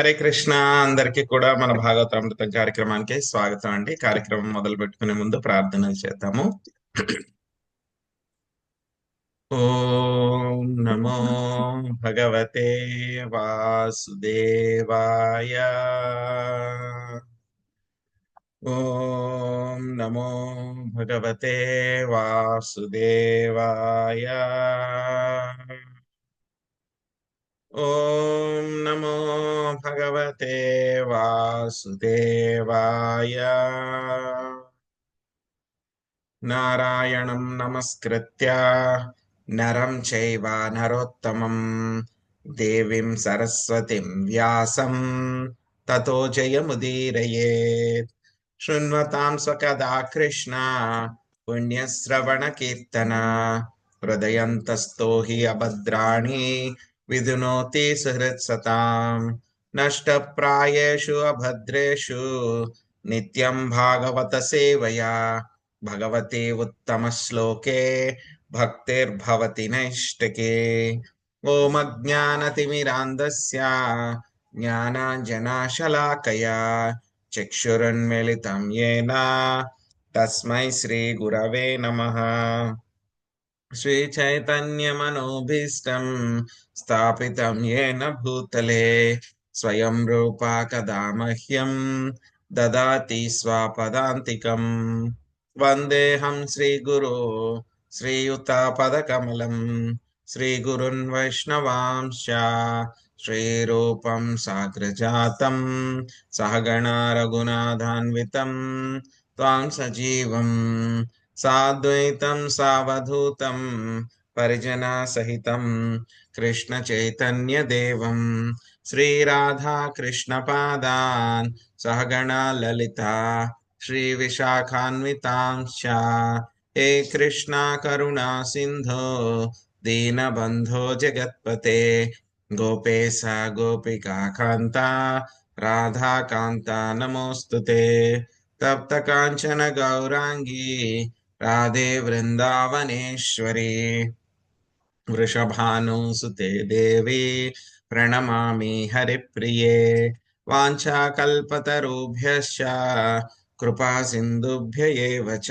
హరే కృష్ణ అందరికీ కూడా మన భాగవతామృతం కార్యక్రమానికి స్వాగతం అండి. కార్యక్రమం మొదలు పెట్టుకునే ముందు ప్రార్థనలు చేద్దాము. ఓం నమో భగవతే వాసుదేవాయ. ఓం నమో భగవతే వాసుదేవాయ. ॐ नमो भगवते वासुदेवाय। नारायणं नमस्कृत्य नरं चैव नरोत्तमं देवीं सरस्वतीं व्यासं ततो जयमुदीरयेत्। शृण्वतां स्वकदा कृष्णा पुण्यश्रवणकीर्तना। हृदयन्तस्तो हि अभद्राणि विधुनोति सुहृत्सतां नष्टप्रायेषु अभद्रेषु नित्यं भागवतसेवया भगवते उत्तमश्लोके भक्तिर्भवति नैष्टिके ओमज्ञानतिमिरान्धस्य ज्ञानाञ्जनाशलाकया चक्षुरुन्मिलितं येन। तस्मै श्रीगुरवे नमः। श्रीचैतन्यमनोभीष्टं स्थापितं येन भूतले स्वयं रूपा कदा मह्यं ददाति स्वापदान्तिकं वन्देऽहं श्रीगुरो श्रीयुतापदकमलं श्रीगुरुन् वैष्णवांश्च श्रीरूपं साग्रजातं सहगणा रघुनाथान्वितं त्वां सजीवम् साद्वैतं सावधूतं परिजनसहितं कृष्णचैतन्यदेवं श्रीराधाकृष्णपादान् सहगणा ललिता श्रीविशाखान्वितांश्च। हे कृष्णा करुणा सिन्धो दीनबन्धो जगत्पते। गोपेश गोपिकान्ता राधाकान्ता नमोऽस्तु ते। तप्तकाञ्चन गौराङ्गी राधे वृन्दावनेश्वरी। वृषभानुसुते देवी प्रणमामि हरिप्रिये। वाञ्छाकल्पतरुभ्यश्च कृपा सिन्धुभ्य एव च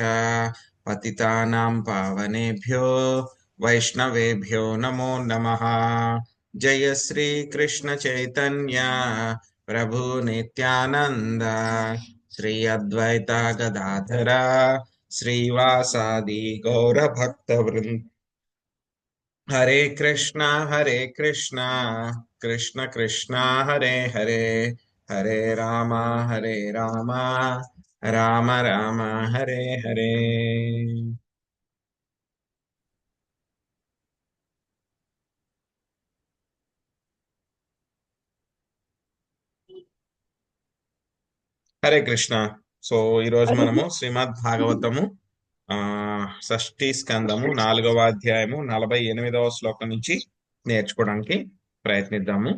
पतितानां पावनेभ्यो वैष्णवेभ्यो नमो नमः। जय श्रीकृष्ण चैतन्य प्रभु नित्यानन्द श्री अद्वैता गदाधर श्रीवासादि गौरभक्तवृन्द हरे कृष्णा हरे कृष्णा, कृष्ण कृष्णा, हरे हरे हरे रामा हरे रामा, राम राम, हरे हरे। हरे कृष्णा। సో ఈరోజు మనము శ్రీమద్ భాగవతము ఆ షష్ఠీ స్కందము నాలుగవ అధ్యాయము నలభై ఎనిమిదవ శ్లోకం నుంచి నేర్చుకోవడానికి ప్రయత్నిద్దాము.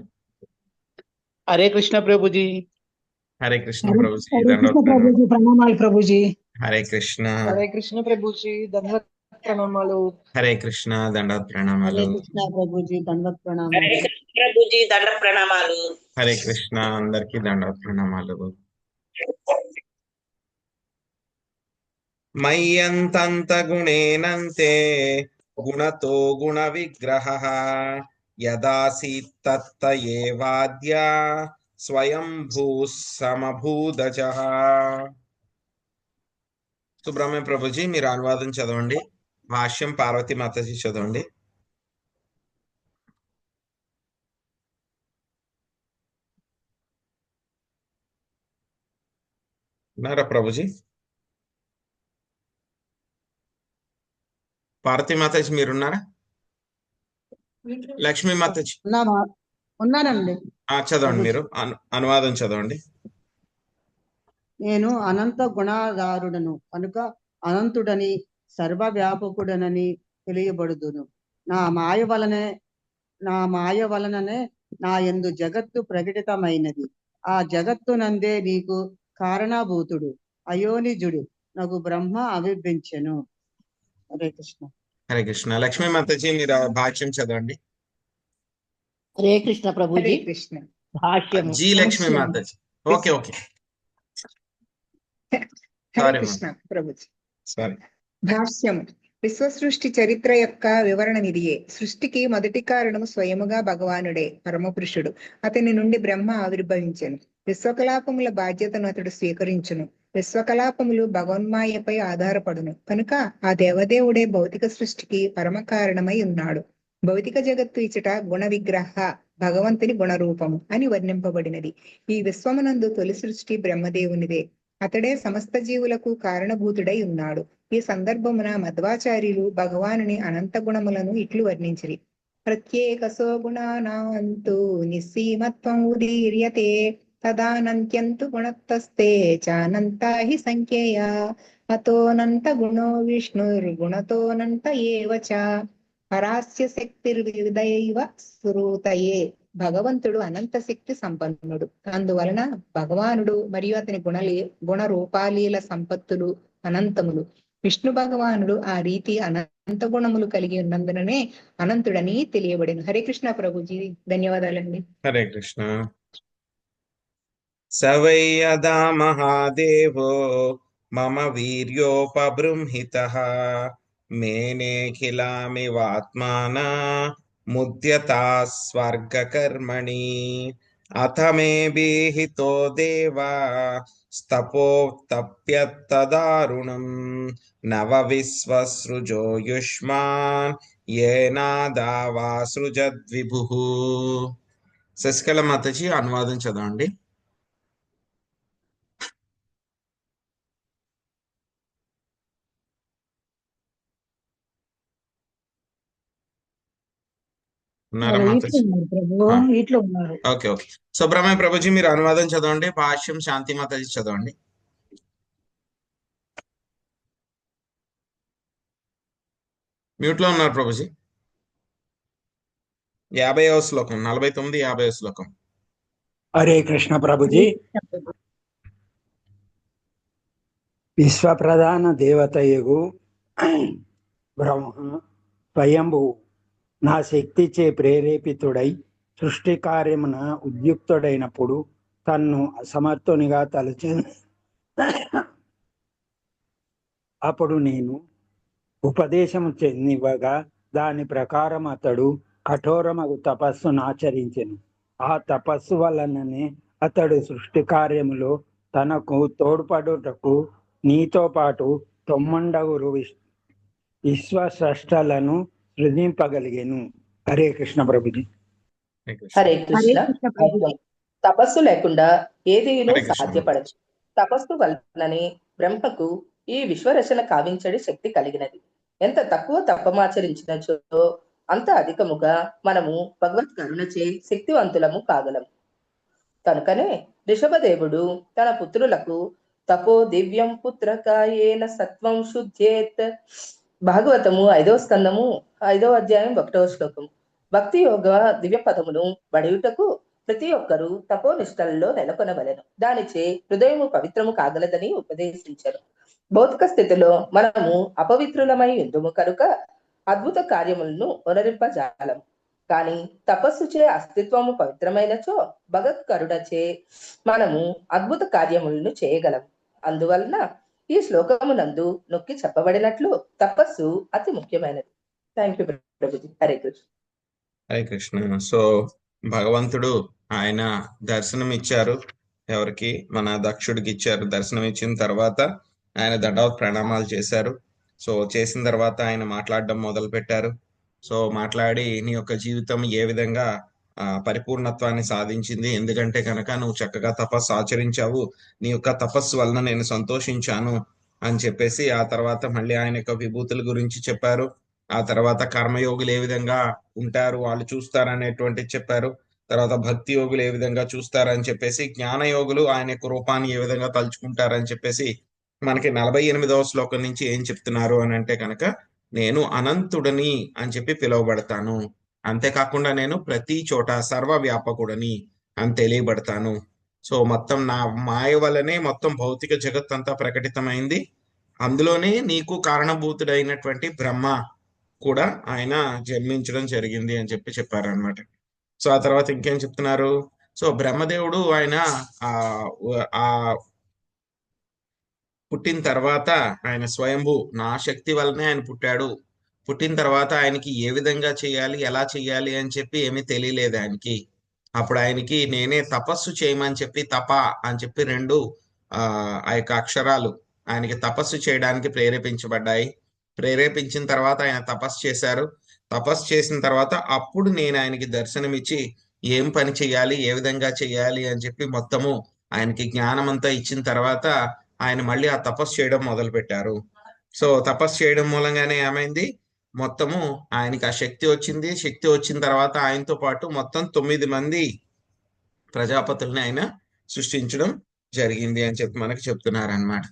హరే కృష్ణ ప్రభుజీ. హరే కృష్ణ ప్రభుజీ. ప్రణామాలు ప్రభుజీ. హరే కృష్ణ. హరే కృష్ణ ప్రభుజీ ధన్యవాద ప్రణామాలు హరే కృష్ణ దండోత్ హరే ప్రణామాలు కృష్ణ ప్రభుజీ దండవత్ ప్రణామాలు హరే కృష్ణ ప్రభుజీ దండ ప్రణామాలు హరే కృష్ణ అందరికీ దండోత్ ప్రణామాలు మయ్యంతంత గుణేనంతే గుణతో గుణ విగ్రహ యదాసీత్ తత్త ఏవాద్య స్వయంభూ సమభూదజ సుబ్రహ్మణ్య ప్రభుజీ మీరు అనువాదం చదవండి. భాష్యం పార్వతి మాతజీ చదవండి. ఉన్నారా ప్రభుజీ? పార్వతీ మాతాజీ మీరున్నారా? లక్ష్మీ మాతాజీ. ఉన్నానండి. చదవండి మీరు. అను అనువాదం చదవండి. నేను అనంత గుణాధారుడను కనుక అనంతుడని సర్వవ్యాపకుడనని తెలియబడుదును. నా మాయ వలనే నా మాయ వలననే నా యందు జగత్తు ప్రకటితమైనది. ఆ జగత్తునందే నీకు కారణభూతుడు అయోనిజుడు నాకు బ్రహ్మ అవిర్భించెను హరే కృష్ణ. హరే కృష్ణ. లక్ష్మీ మాతాజీ మీరు భాష్యం చదవండి. హరే కృష్ణ ప్రభుజీ. హరే కృష్ణ. భాష్యము. జి లక్ష్మి భాష్యం. Mataji. Okay okay. Hare Krishna Prabhuji. Sorry. భాష్యం. విశ్వసృష్టి చరిత్ర యొక్క వివరణ నిదియే సృష్టికి మొదటి కారణము స్వయముగా భగవానుడే పరమపురుషుడు. అతని నుండి బ్రహ్మ ఆవిర్భవించెను. విశ్వకలాపముల బాధ్యతను అతడు స్వీకరించును. విశ్వకలాపములు భగవన్మాయపై ఆధారపడును. కనుక ఆ దేవదేవుడే భౌతిక సృష్టికి పరమ కారణమై ఉన్నాడు. భౌతిక జగత్తు ఇచ్చట గుణ విగ్రహ భగవంతుని గుణరూపము అని వర్ణింపబడినది. ఈ విశ్వమునందు తొలి సృష్టి బ్రహ్మదేవునిదే. అతడే సమస్త జీవులకు కారణభూతుడై ఉన్నాడు. ఈ సందర్భమున మధ్వాచార్యులు భగవానుని అనంత గుణములను ఇట్లు వర్ణించిరి. ప్రత్యేక సోగుణానాంతు నిస్సీమత్వం ఉదీర్యతే. తదానంత్యంతు గుణత్తస్తే చానంతా హి సంఖ్యేయ. అతోనంత గుణో విష్ణుర్గుణతోనంత ఏవ చ. పరాస్య శక్తిర్విదైవ శ్రూతయే భగవంతుడు అనంత శక్తి సంపన్నుడు. అందువలన భగవానుడు మరియు అతని గుణలే గుణ రూపాలీల సంపత్తులు అనంతములు. విష్ణు భగవానుడు ఆ రీతి అనంత గుణములు కలిగి ఉన్నందుననే అనంతుడని తెలియబడిను. హరే కృష్ణ ప్రభుజీ. ధన్యవాదాలండి. హరే కృష్ణ. స వై యదా మహాదేవో మమ వీర్యోపబృంహితః. మేనేఖిలామివాత్మాన ముద్యతా స్వర్గకర్మణి. అథ మే బీహితో దేవా స్తపోతప్యత్తదారుణం నవ విశ్వసృజో యుష్మాన్ ఏనాదావా సృజద్విభుః. శశికళ మాతజీ అనువాదం చదవండి. ఉన్నారా ఓకే ఓకే. సుబ్రహ్మణ్య ప్రభుజీ మీరు అనువాదం చదవండి. భాష్యం శాంతి మాతాజీ చదవండి. మ్యూట్లో ఉన్నారు ప్రభుజీ. యాభైవ శ్లోకం నలభై తొమ్మిది యాభై శ్లోకం. హరే కృష్ణ ప్రభుజీ. విశ్వప్రధాన దేవతయగు బ్రహ్మ స్వయంభు నా శక్తిచే ప్రేరేపితుడై సృష్టి కార్యమున ఉద్యుక్తుడైనప్పుడు తన్ను అసమర్థునిగా తలచి అప్పుడు నేను ఉపదేశం చెందివగా దాని ప్రకారం అతడు కఠోరమగు తపస్సును ఆచరించెను. ఆ తపస్సు వలననే అతడు సృష్టి కార్యములో తనకు తోడ్పడుటకు నీతో పాటు తొమ్మండగురు విశ్వ విశ్వస్రష్టలను సృజింపగలిగెను హరే కృష్ణ ప్రభుజీ. హరే కృష్ణ. తపస్సు లేకుండా ఏదినూ కృష్ణ. సాధ్యపడదు. తపస్సు వలననే బ్రహ్మకు ఈ విశ్వరచన కావించడి శక్తి కలిగినది. ఎంత తక్కువ తపమాచరించినచో అంత అధికముగా మనము భగవత్ కరుణచే శక్తివంతులము కాగలము కనుకనే ఋషభదేవుడు తన పుత్రులకు తపో దివ్యం పుత్రకాయేన సత్వం శుద్ధేత్ భాగవతము ఐదవ స్కందము ఐదవ అధ్యాయం ఒకటవ శ్లోకం భక్తి యోగ దివ్య పదమును బడియుటకు ప్రతి ఒక్కరూ తపోనిష్టలలో నెలకొనవలెను. దానిచే హృదయము పవిత్రము కాగలదని ఉపదేశించారు భౌతిక స్థితిలో మనము అపవిత్రులమై ఉందుము కనుక అద్భుత కార్యములను ఒనరింపజాలము కానీ తపస్సుచే అస్తిత్వము పవిత్రమైనచో భగత్ కరుడచే మనము అద్భుత కార్యములను చేయగలము. అందువలన ఈ శ్లోకమునందు నొక్కి చెప్పబడినట్లు తపస్సు అతి ముఖ్యమైనది. Thank you Prabhuji Hare Krishna Hare Krishna so భగవంతుడు ఆయన దర్శనం ఇచ్చారు ఎవరికి? మన దక్షుడికి ఇచ్చారు. దర్శనం ఇచ్చిన తర్వాత ఆయన దండవత్ ప్రణామాలు చేశారు. సో చేసిన తర్వాత ఆయన మాట్లాడడం మొదలు పెట్టారు సో మాట్లాడి నీ యొక్క జీవితం ఏ విధంగా పరిపూర్ణత్వాన్ని సాధించింది. ఎందుకంటే కనుక నువ్వు చక్కగా తపస్సు ఆచరించావు. నీ యొక్క తపస్సు వలన నేను సంతోషించాను అని చెప్పేసి ఆ తర్వాత మళ్ళీ ఆయన యొక్క విభూతుల గురించి చెప్పారు. ఆ తర్వాత కర్మయోగులు ఏ విధంగా ఉంటారు వాళ్ళు చూస్తారు అనేటువంటి చెప్పారు. తర్వాత భక్తి యోగులు ఏ విధంగా చూస్తారని చెప్పేసి జ్ఞాన యోగులు ఆయన యొక్క రూపాన్ని ఏ విధంగా తలుచుకుంటారని చెప్పేసి మనకి నలభై ఎనిమిదవ శ్లోకం నుంచి ఏం చెప్తున్నారు అని అంటే కనుక నేను అనంతుడని అని చెప్పి పిలువబడతాను. అంతేకాకుండా నేను ప్రతి చోట సర్వ వ్యాపకుడని అని తెలియబడతాను. సో మొత్తం నా మాయ వల్లనే మొత్తం భౌతిక జగత్ అంతా ప్రకటితమైంది. అందులోనే నీకు కారణభూతుడైనటువంటి బ్రహ్మ కూడా ఆయన జన్మించడం జరిగింది అని చెప్పి చెప్పారనమాట సో ఆ తర్వాత ఇంకేం చెప్తున్నారు? సో బ్రహ్మదేవుడు ఆయన ఆ ఆ పుట్టిన తర్వాత ఆయన స్వయంభూ నా శక్తి వల్లనే ఆయన పుట్టాడు. పుట్టిన తర్వాత ఆయనకి ఏ విధంగా చేయాలి ఎలా చేయాలి అని చెప్పి ఏమీ తెలియలేదు ఆయనకి. అప్పుడు ఆయనకి నేనే తపస్సు చేయమని చెప్పి తప అని చెప్పి రెండు ఆ యొక్క అక్షరాలు ఆయనకి తపస్సు చేయడానికి ప్రేరేపించబడ్డాయి. ప్రేరేపించిన తర్వాత ఆయన తపస్సు చేశారు. తపస్సు చేసిన తర్వాత అప్పుడు నేను ఆయనకి దర్శనమిచ్చి ఏం పని చేయాలి ఏ విధంగా చేయాలి అని చెప్పి మొత్తము ఆయనకి జ్ఞానం అంతా ఇచ్చిన తర్వాత ఆయన మళ్ళీ ఆ తపస్సు చేయడం మొదలు పెట్టారు సో తపస్సు చేయడం మూలంగానే ఏమైంది? మొత్తము ఆయనకి ఆ శక్తి వచ్చింది. శక్తి వచ్చిన తర్వాత ఆయనతో పాటు మొత్తం తొమ్మిది మంది ప్రజాపతుల్ని ఆయన సృష్టించడం జరిగింది అని చెప్పి మనకి చెప్తున్నారు అనమాట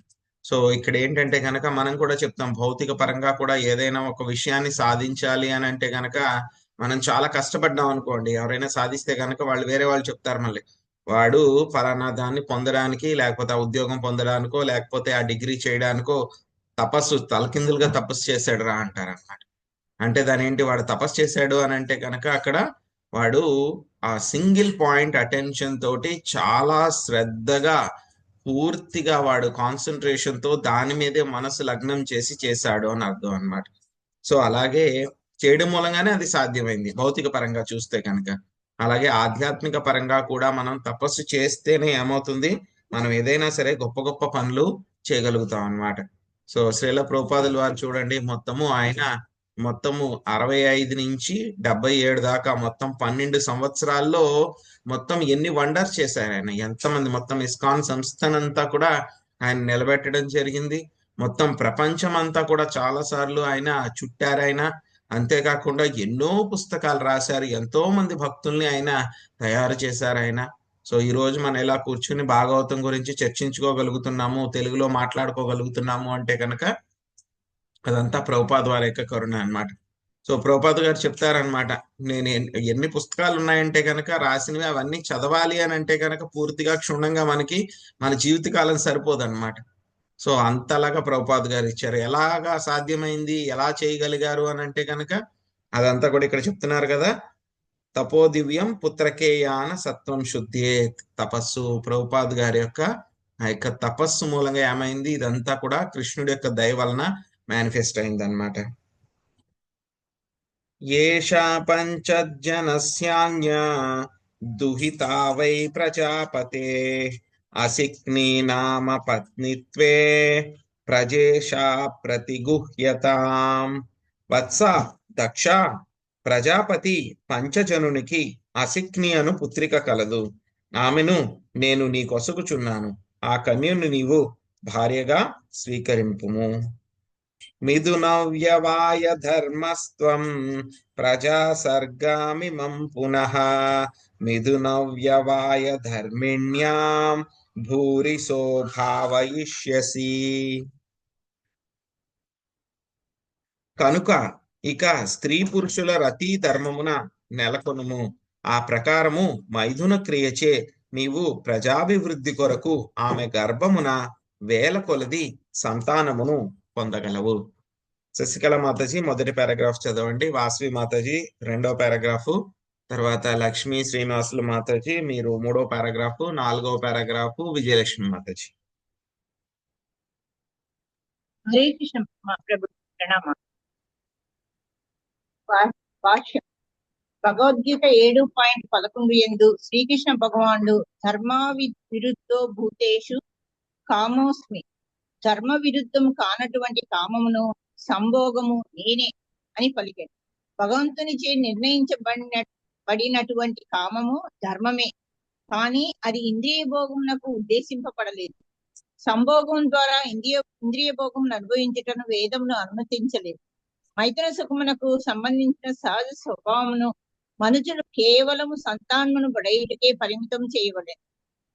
సో ఇక్కడ ఏంటంటే కనుక మనం కూడా చెప్తాం భౌతిక పరంగా కూడా ఏదైనా ఒక విషయాన్ని సాధించాలి అని అంటే కనుక మనం చాలా కష్టపడ్డాం అనుకోండి. ఎవరైనా సాధిస్తే కనుక వాళ్ళు వేరే వాళ్ళు చెప్తారు మళ్ళీ. వాడు ఫలానా దాన్ని పొందడానికి లేకపోతే ఆ ఉద్యోగం పొందడానికో లేకపోతే ఆ డిగ్రీ చేయడానికో తపస్సు తలకిందులుగా తపస్సు చేశాడు రా అంటారు అనమాట అంటే దాని ఏంటి వాడు తపస్సు చేశాడు అని అంటే కనుక అక్కడ వాడు ఆ సింగిల్ పాయింట్ అటెన్షన్ తోటి చాలా శ్రద్ధగా పూర్తిగా వాడు కాన్సన్ట్రేషన్తో దాని మీదే మనసు లగ్నం చేసి చేశాడు అని అర్థం అనమాట సో అలాగే చేయడం మూలంగానే అది సాధ్యమైంది. భౌతిక పరంగా చూస్తే కనుక. అలాగే ఆధ్యాత్మిక పరంగా కూడా మనం తపస్సు చేస్తేనే ఏమవుతుంది? మనం ఏదైనా సరే గొప్ప గొప్ప పనులు చేయగలుగుతాం అనమాట సో శ్రీల ప్రోపాదులు వారు చూడండి మొత్తము ఆయన మొత్తము అరవై ఐదు నుంచి డెబ్బై ఏడు దాకా మొత్తం పన్నెండు సంవత్సరాల్లో మొత్తం ఎన్ని వండర్స్ చేశారు ఆయన? ఎంతమంది మొత్తం ఇస్కాన్ సంస్థనంతా కూడా ఆయన నిలబెట్టడం జరిగింది. మొత్తం ప్రపంచం అంతా కూడా చాలా సార్లు ఆయన చుట్టారు ఆయన. అంతేకాకుండా ఎన్నో పుస్తకాలు రాశారు. ఎంతో మంది భక్తుల్ని ఆయన తయారు చేశారు ఆయన. సో ఈ రోజు మనం ఇలా కూర్చుని భాగవతం గురించి చర్చించుకోగలుగుతున్నాము తెలుగులో మాట్లాడుకోగలుగుతున్నాము అంటే కనుక అదంతా ప్రభుపాద్ వారి యొక్క కరుణ అన్నమాట. సో ప్రభుపాద్ గారు చెప్తారనమాట నేను ఎన్ని పుస్తకాలు ఉన్నాయంటే కనుక రాసినవి అవన్నీ చదవాలి అని అంటే కనుక పూర్తిగా క్షుణ్ణంగా మనకి మన జీవితకాలం సరిపోదు అనమాట సో అంతలాగా ప్రభుపాద్ గారు ఇచ్చారు. ఎలాగా సాధ్యమైంది? ఎలా చేయగలిగారు? అని అంటే కనుక అదంతా కూడా ఇక్కడ చెప్తున్నారు కదా. తపోదివ్యం పుత్రకేయాన సత్వం శుద్ధి తపస్సు. ప్రభుపాద్ గారి యొక్క ఆ యొక్క తపస్సు మూలంగా ఏమైంది? ఇదంతా కూడా కృష్ణుడి యొక్క దయ వలన మేనిఫెస్ట్ అయింది అనమాట ఏషా పంచజనస్యాన్య దుహితా వై ప్రజాపతే అసిక్ని నామ పత్నిత్వే ప్రజేషా ప్రతిగుహ్యతాం. వత్స దక్ష ప్రజాపతి పంచజనునికి అసిక్ని అను పుత్రిక కలదు. ఆమెను నేను నీకొసగుచున్నాను. ఆ కన్యను నీవు భార్యగా స్వీకరింపుము. మిథునవ్యవాయ ధర్మస్త్వం ప్రజా సర్గామిమం పునః మిథునవ్యవాయ ధర్మిణ్యాం భూరి భావయిష్యసి కనుక ఇక స్త్రీ పురుషుల రతి ధర్మమున నెలకొనుము. ఆ ప్రకారము మైథున క్రియచే నీవు ప్రజాభివృద్ధి కొరకు ఆమె గర్భమున వేల కొలది సంతానమును పొందగలవు. శశికళ మాతాజీ మొదటి పారాగ్రాఫ్ చదవండి. వాసవి మాతాజీ రెండో పారాగ్రాఫ్. తర్వాత లక్ష్మీ శ్రీనివాసులు మాతాజీ మీరు మూడో పారాగ్రాఫ్ నాలుగో పారాగ్రాఫ్ విజయలక్ష్మి మాతాజీ. హరే కృష్ణ ప్రణామ భగవద్గీత ఏడు పాయింట్ పదకొండు ఎందు శ్రీకృష్ణ భగవానుడు ధర్మా విరుద్ధో భూతేషు కామోస్మి. ధర్మ విరుద్ధం కానటువంటి కామమును సంభోగము నేనే అని పలికాడు. భగవంతునిచే నిర్ణయించబడిన పడినటువంటి కామము ధర్మమే. కానీ అది ఇంద్రియ భోగమునకు ఉద్దేశింపబడలేదు. సంభోగం ద్వారా ఇంద్రియ ఇంద్రియ భోగం అనుభవించటను వేదమును అనుమతించలేదు. మైత్ర సుఖమునకు సంబంధించిన సహజ స్వభావమును మనుషులు కేవలము సంతానమును బడయుటకే పరిమితం చేయవలేదు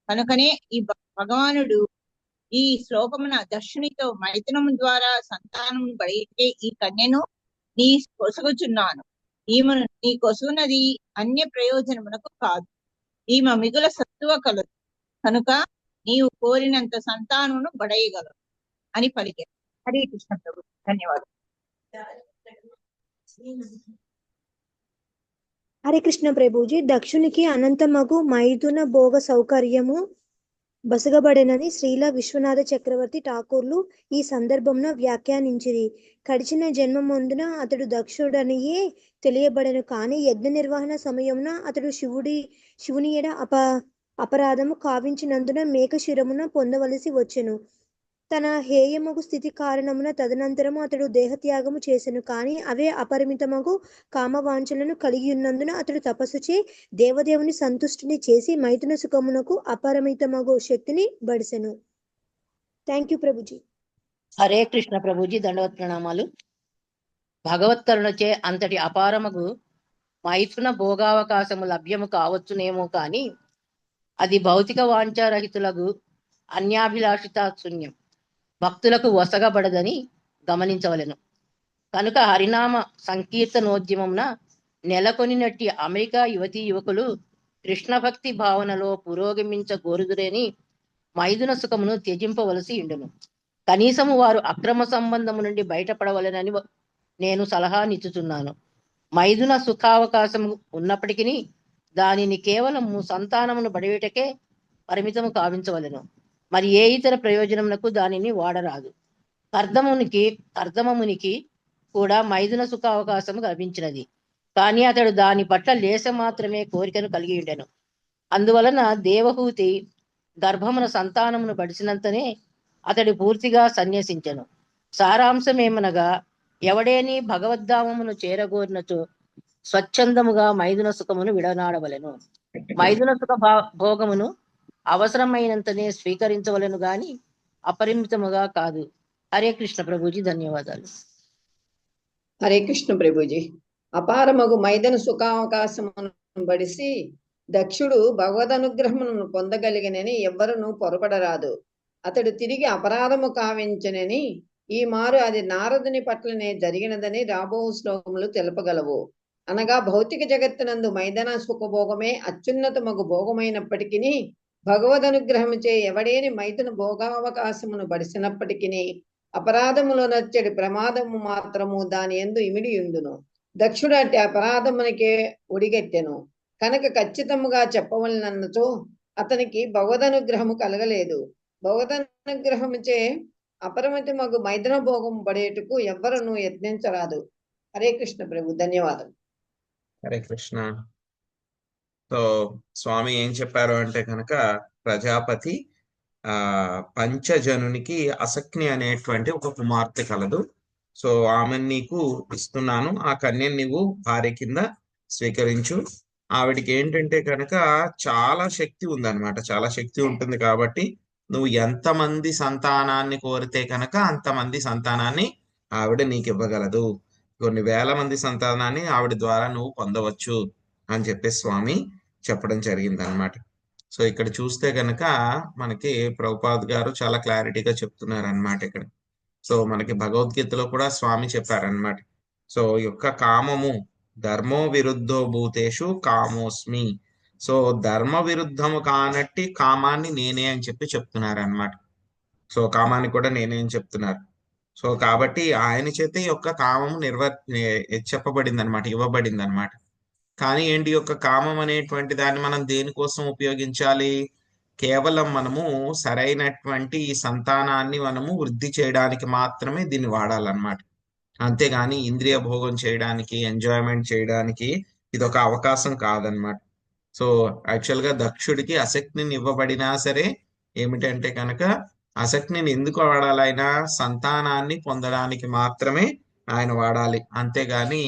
కనుకనే ఈ భగవానుడు ఈ శ్లోకమున దర్శనితో మైథునము ద్వారా సంతానం బయటే ఈ కన్యను నీ కొసగుచున్నాను. ఈమెను నీ కొసుగునది అన్య ప్రయోజనమునకు కాదు. ఈమె మిగుల సత్తువ కలదు. కనుక నీవు కోరినంత సంతానమును బడయగలవు అని పలికారు. హరే కృష్ణ ప్రభు. ధన్యవాదాలు హరే కృష్ణ ప్రభుజీ దక్షునికి అనంతమగు మైథున భోగ సౌకర్యము బసగబడెనని శ్రీల విశ్వనాథ చక్రవర్తి ఠాకూర్లు ఈ సందర్భంన వ్యాఖ్యానించిరి. కడిచిన జన్మమందున అతడు దక్షుడనియే తెలియబడెను కానీ యజ్ఞ నిర్వహణ సమయమున అతడు శివుడి శివుని ఎడ అప అపరాధము కావించినందున మేక శిరమున పొందవలసి వచ్చెను. తన హేయమగు స్థితి కారణమున తదనంతరము అతడు దేహత్యాగము చేసెను. కానీ అవే అపరిమితమగు కామవాంఛలను కలిగి ఉన్నందున అతడు తపస్సుచే దేవదేవుని సంతుష్టిని చేసి మైథున సుఖమునకు అపరిమితమగు శక్తిని బడిసెను. Thank you Prabhuji. హరే కృష్ణ ప్రభుజీ దండవత్ ప్రణామాలు. భగవత్తరుణచే అంతటి అపారమగు మైథున భోగావకాశము లభ్యము కావచ్చునేమో కానీ అది భౌతిక వాంఛారహితులకు అన్యాభిలాషిత శూన్యం. భక్తులకు వసగబడదని గమనించవలెను. కనుక హరినామ సంకీర్తనోద్యమంన నెలకొనినట్టి అమెరికా యువతీ యువకులు కృష్ణ భక్తి భావనలో పురోగమించగోరుదురేని మైదున సుఖమును త్యజింపవలసి ఉండును కనీసము వారు అక్రమ సంబంధము నుండి బయటపడవలెనని నేను సలహా సలహానిచ్చుచున్నాను మైదున సుఖావకాశము ఉన్నప్పటికీ దానిని కేవలము సంతానమును బడివేటకే పరిమితము కావించవలెను. మరి ఏ ఇతర ప్రయోజనమునకు దానిని వాడరాదు. కర్దమునికి కర్దమమునికి కూడా మైదున సుఖ అవకాశము లభించినది కానీ అతడు దాని పట్ల లేశ మాత్రమే కోరికను కలిగి ఉండెను. అందువలన దేవహూతి గర్భమున సంతానమును పడిచినంతనే అతడు పూర్తిగా సన్యసించెను. సారాంశమేమనగా ఎవడేని భగవద్ధామమును చేరగోరినచో స్వచ్ఛందముగా మైదున సుఖమును విడనాడవలెను. మైదున సుఖ భోగమును అవసరమైనంతనే స్వీకరించవలెను గాని అపరిమితముగా కాదు. హరే కృష్ణ ప్రభుజీ ధన్యవాదాలు. హరే కృష్ణ ప్రభుజీ. అపారమగు మైదన సుఖావకాశమును బడిసి దక్షుడు భగవదనుగ్రహమును పొందగలిగినని ఎవ్వరూ పొరపడరాదు. అతడు తిరిగి అపరాధము కావించనని ఈ మారు అది నారదుని పట్లనే జరిగినదని రాబో శ్లోకములు తెలుపగలవు. అనగా భౌతిక జగత్తునందు మైదన సుఖభోగమే అత్యున్నతమగు భోగమైనప్పటికీ భగవదనుగ్రహముచే ఎవడేని మైదున భోగావకాశమును బడిసినప్పటికీ అపరాధములో నచ్చడి ప్రమాదము మాత్రము దాని ఎందు ఇమిడి ఉండును దక్షుడు అట్టి అపరాధమునికే ఒడిగెత్తెను కనుక ఖచ్చితముగా చెప్పవలనన్నచో అతనికి భగవదనుగ్రహము కలగలేదు. భగవదనుగ్రహముచే అపరిమితమగు మైదన భోగము పడేటకు ఎవ్వరూ యత్నించరాదు. హరే కృష్ణ ప్రభు. ధన్యవాదం హరే కృష్ణ. సో స్వామి ఏం చెప్పారు అంటే కనుక ప్రజాపతి ఆ పంచజనునికి అసక్ని అనేటువంటి ఒక కుమార్తె కలదు. సో ఆమెను నీకు ఇస్తున్నాను. ఆ కన్యను నీవు భార్య కింద స్వీకరించు. ఆవిడికి ఏంటంటే కనుక చాలా శక్తి ఉందన్నమాట. చాలా శక్తి ఉంటుంది కాబట్టి నువ్వు ఎంతమంది సంతానాన్ని కోరితే కనుక అంతమంది సంతానాన్ని ఆవిడ నీకు ఇవ్వగలదు. కొన్ని వేల మంది సంతానాన్ని ఆవిడ ద్వారా నువ్వు పొందవచ్చు అని చెప్పేసి స్వామి చెప్పడం జరిగింది అనమాట సో ఇక్కడ చూస్తే గనక మనకి ప్రభుపాద్ గారు చాలా క్లారిటీగా చెప్తున్నారు అనమాట ఇక్కడ. సో మనకి భగవద్గీతలో కూడా స్వామి చెప్పారనమాట సో ఈ యొక్క కామము ధర్మో విరుద్ధో భూతేషు కామోస్మి. సో ధర్మ విరుద్ధము కానట్టి కామాన్ని నేనే అని చెప్పి చెప్తున్నారు అనమాట సో కామాన్ని కూడా నేనే అని చెప్తున్నారు. సో కాబట్టి ఆయన చేత ఈ యొక్క కామము నిర్వ చెప్పబడింది అనమాట ఇవ్వబడింది అనమాట కానీ ఏంటి యొక్క కామం అనేటువంటి దాన్ని మనం దేనికోసం ఉపయోగించాలి? కేవలం మనము సరైనటువంటి ఈ సంతానాన్ని మనము వృద్ధి చేయడానికి మాత్రమే దీన్ని వాడాలన్నమాట. అంతేగాని ఇంద్రియ భోగం చేయడానికి ఎంజాయ్మెంట్ చేయడానికి ఇది ఒక అవకాశం కాదనమాట సో యాక్చువల్గా దక్షుడికి అసక్తిని ఇవ్వబడినా సరే ఏమిటంటే కనుక అసక్తిని ఎందుకు వాడాలైనా సంతానాన్ని పొందడానికి మాత్రమే ఆయన వాడాలి. అంతేగాని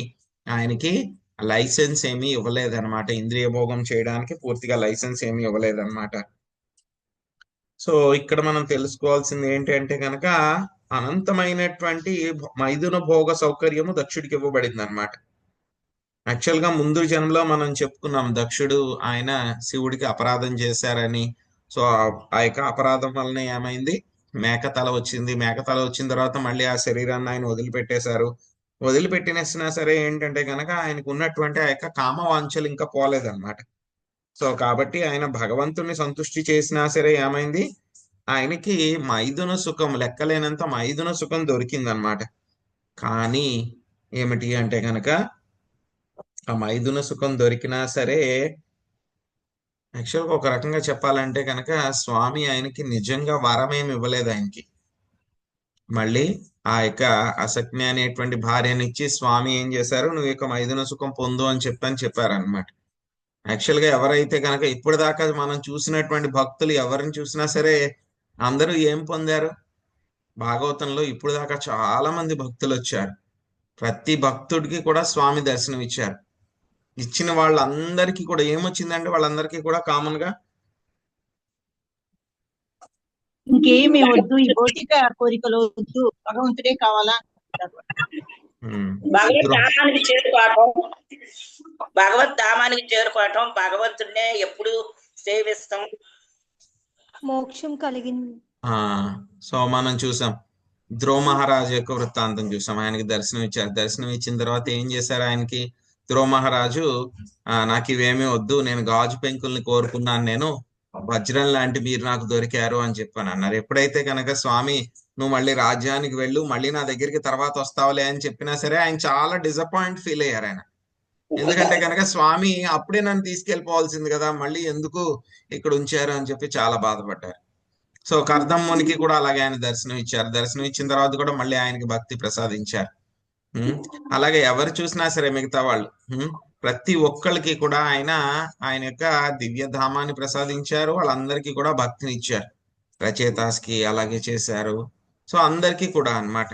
ఆయనకి లైసెన్స్ ఏమీ ఇవ్వలేదన్నమాట. ఇంద్రియ భోగం చేయడానికి పూర్తిగా లైసెన్స్ ఏమీ ఇవ్వలేదన్నమాట. సో ఇక్కడ మనం తెలుసుకోవాల్సింది ఏంటంటే కనుక అనంతమైనటువంటి మైదున భోగ సౌకర్యము దక్షుడికి ఇవ్వబడింది అనమాట యాక్చువల్గా ముందు జన్మలో మనం చెప్పుకున్నాం దక్షుడు ఆయన శివుడికి అపరాధం చేశారని. సో ఆ యొక్క అపరాధం వలన ఏమైంది? మేక తల వచ్చింది. మేక తల వచ్చిన తర్వాత మళ్ళీ ఆ శరీరాన్ని ఆయన వదిలిపెట్టేశారు. వదిలిపెట్టినేసినా సరే ఏంటంటే కనుక ఆయనకు ఉన్నటువంటి ఆ యొక్క కామవాంఛలు ఇంకా పోలేదన్నమాట. సో కాబట్టి ఆయన భగవంతుని సంతుష్టి చేసినా సరే ఏమైంది? ఆయనకి మైదున సుఖం లెక్కలేనంత మైదున సుఖం దొరికిందనమాట కానీ ఏమిటి అంటే కనుక ఆ మైదున సుఖం దొరికినా సరే యాక్చువల్గా ఒక రకంగా చెప్పాలంటే కనుక స్వామి ఆయనకి నిజంగా వరమేమి ఇవ్వలేదు ఆయనకి. మళ్ళీ ఆ యొక్క అసజ్ఞ అనేటువంటి భార్యనిచ్చి స్వామి ఏం చేశారు? నువ్వు యొక్క మైదున సుఖం పొందు అని చెప్పని చెప్పారనమాట యాక్చువల్గా ఎవరైతే కనుక ఇప్పుడు దాకా మనం చూసినటువంటి భక్తులు ఎవరిని చూసినా సరే అందరూ ఏం పొందారు? భాగవతంలో ఇప్పుడు దాకా చాలా మంది భక్తులు వచ్చారు. ప్రతి భక్తుడికి కూడా స్వామి దర్శనం ఇచ్చారు ఇచ్చిన వాళ్ళందరికీ కూడా ఏమొచ్చిందంటే వాళ్ళందరికీ కూడా కామన్గా ఇంకేమి వద్దు ఈ భౌతిక కోరికలు వద్దు. భగవంతుడే కావాలా? ద్రో- ధామానికి చేరుకోవటం భగవద్ ధామానికి చేరుకోవటం భగవంతుడినే ఎప్పుడు సేవిస్తాం. మోక్షం కలిగింది ఆ సో మనం చూసాం. ధ్రువ మహారాజు యొక్క వృత్తాంతం చూసాం. ఆయనకి దర్శనం ఇచ్చారు. దర్శనం ఇచ్చిన తర్వాత ఏం చేశారు ఆయనకి? ధ్రువ మహారాజు ఆ నాకు ఇవేమీ వద్దు. నేను గాజు పెంకుల్ని కోరుకున్నాను నేను. వజ్రం లాంటి మీరు నాకు దొరికారు అని చెప్పాను అన్నారు. ఎప్పుడైతే కనుక స్వామి నువ్వు మళ్ళీ రాజ్యానికి వెళ్ళు మళ్ళీ నా దగ్గరికి తర్వాత వస్తావులే అని చెప్పినా సరే ఆయన చాలా డిసప్పాయింట్ ఫీల్ అయ్యారు ఆయన. ఎందుకంటే కనుక స్వామి అప్పుడే నన్ను తీసుకెళ్ళిపోవాల్సింది కదా మళ్ళీ ఎందుకు ఇక్కడ ఉంచారు అని చెప్పి చాలా బాధపడ్డారు. సో కర్దమ్మునికి కూడా అలాగే ఆయన దర్శనం ఇచ్చారు. దర్శనం ఇచ్చిన తర్వాత కూడా మళ్ళీ ఆయనకి భక్తి ప్రసాదించారు. అలాగే ఎవరు చూసినా సరే మిగతా వాళ్ళు ప్రతి ఒక్కళ్ళకి కూడా ఆయన ఆయన యొక్క దివ్యధామాన్ని ప్రసాదించారు. వాళ్ళందరికీ కూడా భక్తిని ఇచ్చారు రచయితాస్కి అలాగే చేశారు. సో అందరికీ కూడా అన్నమాట.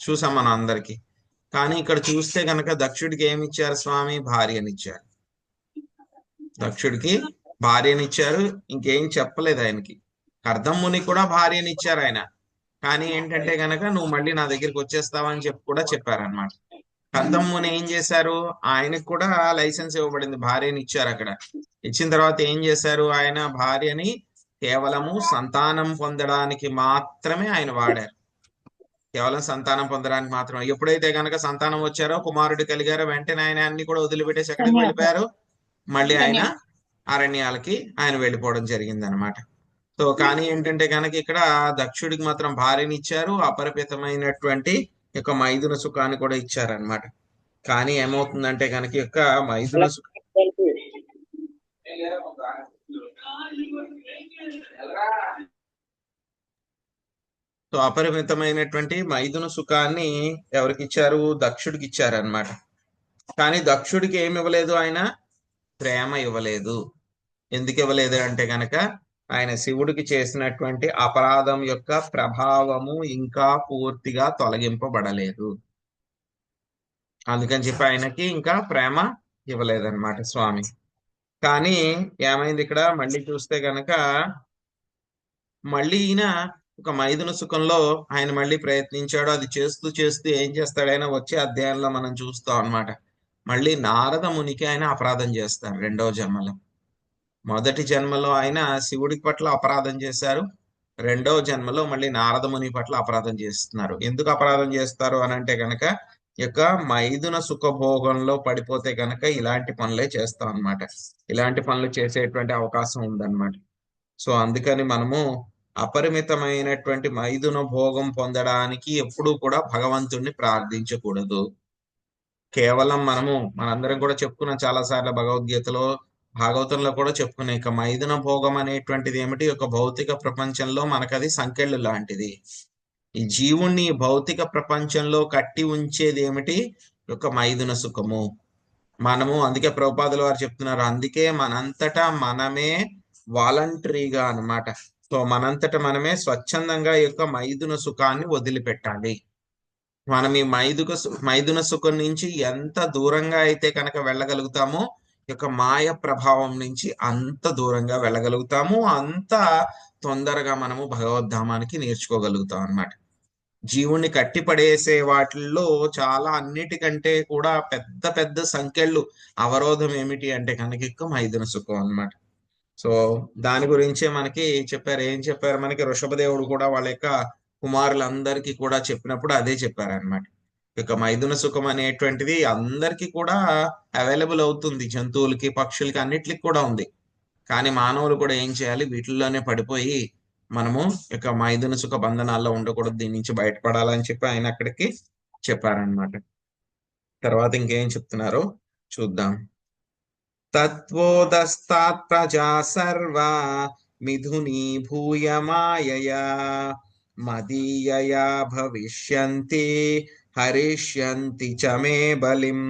చూసాం మనం అందరికీ. కానీ ఇక్కడ చూస్తే గనక దక్షుడికి ఏమి ఇచ్చారు స్వామి? భార్యనిచ్చారు. దక్షుడికి భార్యనిచ్చారు. ఇంకేం చెప్పలేదు ఆయనకి. కర్దమ్ముని కూడా భార్యనిచ్చారు ఆయన. కానీ ఏంటంటే గనక నువ్వు మళ్ళీ నా దగ్గరికి వచ్చేస్తావని చెప్పి కూడా చెప్పారనమాట కర్దమ్ముని ఏం చేశారు? ఆయనకు కూడా లైసెన్స్ ఇవ్వబడింది. భార్యని ఇచ్చారు అక్కడ. ఇచ్చిన తర్వాత ఏం చేశారు? ఆయన భార్యని కేవలము సంతానం పొందడానికి మాత్రమే ఆయన వాడారు. కేవలం సంతానం పొందడానికి మాత్రమే. ఎప్పుడైతే గనక సంతానం వచ్చారో కుమారుడు కలిగారో వెంటనే ఆయన అన్ని కూడా వదిలిపెట్టేసి ఎక్కడికి వెళ్ళిపోయారు. మళ్ళీ ఆయన అరణ్యాలకి ఆయన వెళ్ళిపోవడం జరిగింది అనమాట సో కానీ ఏంటంటే కనుక ఇక్కడ దక్షుడికి మాత్రం భార్యని ఇచ్చారు. అపరిమితమైనటువంటి యొక్క మైథున సుఖాన్ని కూడా ఇచ్చారనమాట కానీ ఏమవుతుందంటే కనుక యొక్క మైథున సుఖ సో అపరిమితమైనటువంటి మైథున సుఖాన్ని ఎవరికి ఇచ్చారు? దక్షుడికి ఇచ్చారనమాట కానీ దక్షుడికి ఏమి ఇవ్వలేదు ఆయన? ప్రేమ ఇవ్వలేదు. ఎందుకు ఇవ్వలేదు అంటే గనక ఆయన శివుడికి చేసినటువంటి అపరాధం యొక్క ప్రభావము ఇంకా పూర్తిగా తొలగింపబడలేదు. అందుకని చెప్పి ఆయనకి ఇంకా ప్రేమ ఇవ్వలేదన్నమాట స్వామి. కానీ ఏమైంది ఇక్కడ? మళ్ళీ చూస్తే గనక మళ్ళీ ఈయన ఒక మైదున సుఖంలో ఆయన మళ్ళీ ప్రయత్నించాడు. అది చేస్తూ చేస్తూ ఏం చేస్తాడైనా వచ్చే అధ్యాయంలో మనం చూస్తాం అన్నమాట. మళ్ళీ నారద మునికి ఆయన అపరాధం చేస్తారు రెండవ జన్మలో. మొదటి జన్మలో ఆయన శివుడి పట్ల అపరాధం చేశారు. రెండవ జన్మలో మళ్ళీ నారదముని పట్ల అపరాధం చేస్తున్నారు. ఎందుకు అపరాధం చేస్తారు అని అంటే కనుక యొక్క మైదున సుఖభోగంలో పడిపోతే కనుక ఇలాంటి పనులే చేస్తాం అన్నమాట. ఇలాంటి పనులు చేసేటువంటి అవకాశం ఉందన్నమాట. సో అందుకని మనము అపరిమితమైనటువంటి మైదున భోగం పొందడానికి ఎప్పుడూ కూడా భగవంతుణ్ణి ప్రార్థించకూడదు. కేవలం మనము మనందరం కూడా చెప్పుకున్నాం చాలా సార్లు భగవద్గీతలో భాగవతంలో కూడా చెప్పుకునే ఇక మైదున భోగం అనేటువంటిది ఏమిటి? ఒక భౌతిక ప్రపంచంలో మనకది సంకెళ్ళు లాంటిది. ఈ జీవుణ్ణి భౌతిక ప్రపంచంలో కట్టి ఉంచేది ఏమిటి? ఒక మైదున సుఖము. మనము అందుకే ప్రభుపాదుల వారు చెప్తున్నారు. అందుకే మనంతటా మనమే వాలంటరీగా అన్నమాట. సో మనంతట మనమే స్వచ్ఛందంగా ఈ యొక్క మైదున సుఖాన్ని వదిలిపెట్టాలి. మనం ఈ మైదుక మైదున సుఖం నుంచి ఎంత దూరంగా అయితే కనుక వెళ్ళగలుగుతామో యొక్క మాయ ప్రభావం నుంచి అంత దూరంగా వెళ్ళగలుగుతాము అంత తొందరగా మనము భగవద్ధామానికి నేర్చుకోగలుగుతాం అన్నమాట. జీవుణ్ణి కట్టిపడేసే వాటిల్లో చాలా అన్నిటికంటే కూడా పెద్ద పెద్ద సంఖ్యలు అవరోధం ఏమిటి అంటే కనుక ఇక సుఖం అన్నమాట. సో దాని గురించే మనకి చెప్పారు ఏం చెప్పారు? మనకి వృషభదేవుడు కూడా వాళ్ళ యొక్క కుమారులందరికీ కూడా చెప్పినప్పుడు అదే చెప్పారు అనమాట ఇక మైథున సుఖం అనేటువంటిది అందరికీ కూడా అవైలబుల్ అవుతుంది. జంతువులకి పక్షులకి అన్నిటికి కూడా ఉంది. కానీ మానవులు కూడా ఏం చేయాలి? వీటిల్లోనే పడిపోయి మనము ఇక మైథున సుఖ బంధనాల్లో ఉండకూడదు. దీని నుంచి బయటపడాలని చెప్పి ఆయన అక్కడికి చెప్పారనమాట తర్వాత ఇంకేం చెప్తున్నారు? చూద్దాం. తత్వోదస్తాత్ ప్రజా సర్వ మిథుని మాయయా మదీయయా భవిష్యంతి హరిష్యంతి చమే బలిం.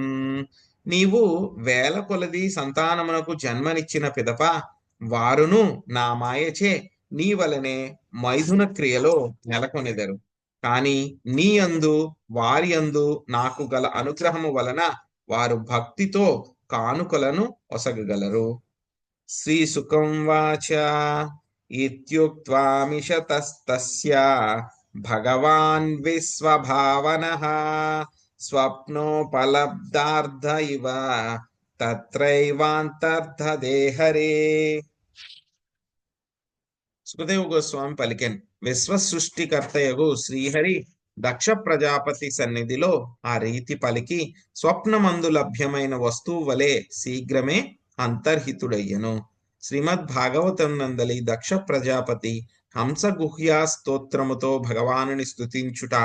నీవు వేల కొలది సంతానమునకు జన్మనిచ్చిన పిదప వారును నా మాయచే నీ వలనే మైథున క్రియలో నెలకొనెదరు. కాని నీ అందు వారి అందు నాకు గల అనుగ్రహము వలన వారు భక్తితో కానుకలను ఒసగగలరు. శ్రీ సుఖం వాచ. ఇత్యుక్త్వామిషతస్తస్య. భగవాన్ విశ్వభావన స్వప్నోపలబ్ధార్థ ఇవ తత్రైవాంతర్ధదే హరే సుఖదేవ గోస్వామి పలికెన్ విశ్వ సృష్టికర్తయగు శ్రీహరి దక్ష ప్రజాపతి సన్నిధిలో ఆ రీతి పలికి స్వప్నమందు లభ్యమైన వస్తువు వలె శీఘ్రమే అంతర్హితుడయ్యను. శ్రీమద్ భాగవతం నందలి దక్ష ప్రజాపతి హంసగుహ్యా స్తోత్రముతో భగవానుని స్థుతించుట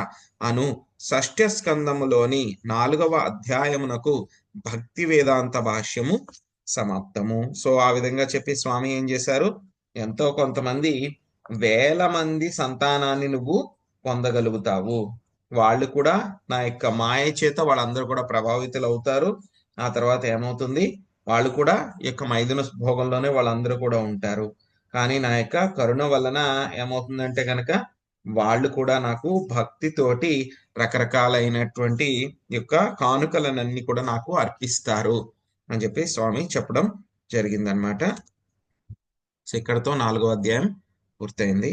అను షష్ఠ స్కందములోని నాలుగవ అధ్యాయమునకు భక్తి వేదాంత భాష్యము సమాప్తము. సో ఆ విధంగా చెప్పి స్వామి ఏం చేశారు? ఎంతో కొంతమంది వేల మంది సంతానాన్ని నువ్వు పొందగలుగుతావు. వాళ్ళు కూడా నా యొక్క మాయ చేత వాళ్ళందరూ కూడా ప్రభావితులు అవుతారు. ఆ తర్వాత ఏమవుతుంది? వాళ్ళు కూడా యొక్క మైదున భోగంలోనే వాళ్ళందరూ కూడా ఉంటారు. కానీ నా యొక్క కరుణ వలన ఏమవుతుందంటే కనుక వాళ్ళు కూడా నాకు భక్తితోటి రకరకాలైనటువంటి యొక్క కానుకలనన్నీ కూడా నాకు అర్పిస్తారు అని చెప్పి స్వామి చెప్పడం జరిగిందనమాట సో ఇక్కడతో నాలుగో అధ్యాయం పూర్తయింది.